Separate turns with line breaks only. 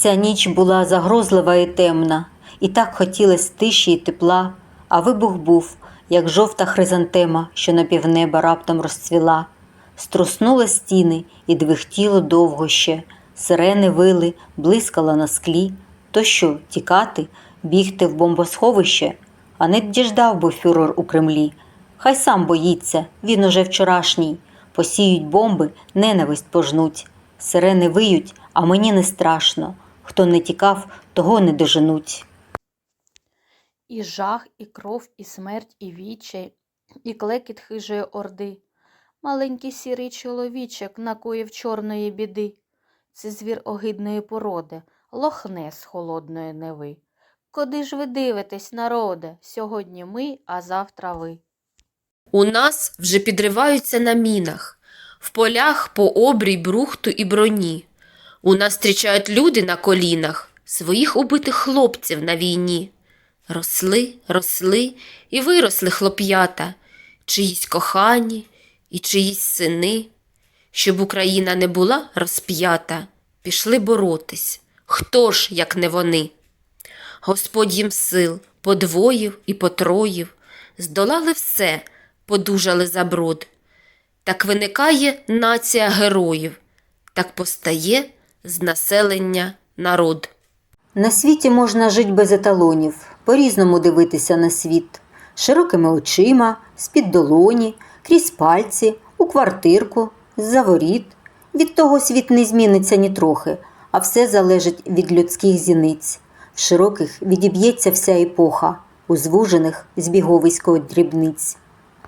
Ця ніч була загрозлива і темна, і так хотілось тиші й тепла, а вибух був, як жовта хризантема, що на півнеба раптом розцвіла. Струснули стіни і двихтіло довго ще, сирени вили, блискала на склі. То що, тікати, бігти в бомбосховище? А не діждав би фюрер у Кремлі. Хай сам боїться, він уже вчорашній. Посіють бомби, ненависть пожнуть. Сирени виють, а мені не страшно. Хто не тікав, того не доженуть.
І жах, і кров, і смерть, і відчай, і клекіт хижої орди. Маленький сірий чоловічок накоїв чорної біди. Це звір огидної породи, лохне з холодної неви. Куди ж ви дивитесь, народе? Сьогодні ми, а завтра ви.
У нас вже підриваються на мінах, в полях по обрій брухту і броні. У нас зустрічають люди на колінах, своїх убитих хлопців на війні. Росли, росли і виросли хлоп'ята, чиїсь кохані і чиїсь сини. Щоб Україна не була розп'ята, пішли боротись. Хто ж, як не вони? Господь їм сил подвоїв і потроїв, здолали все, подужали за брод. Так виникає нація героїв, так постає з населення народ.
На світі можна жити без еталонів, по-різному дивитися на світ, широкими очима, з-під долоні, крізь пальці, у квартирку, з-за воріт. Від того світ не зміниться нітрохи, а все залежить від людських зіниць. В широких відіб'ється вся епоха, у звужених збіговисько дрібниць.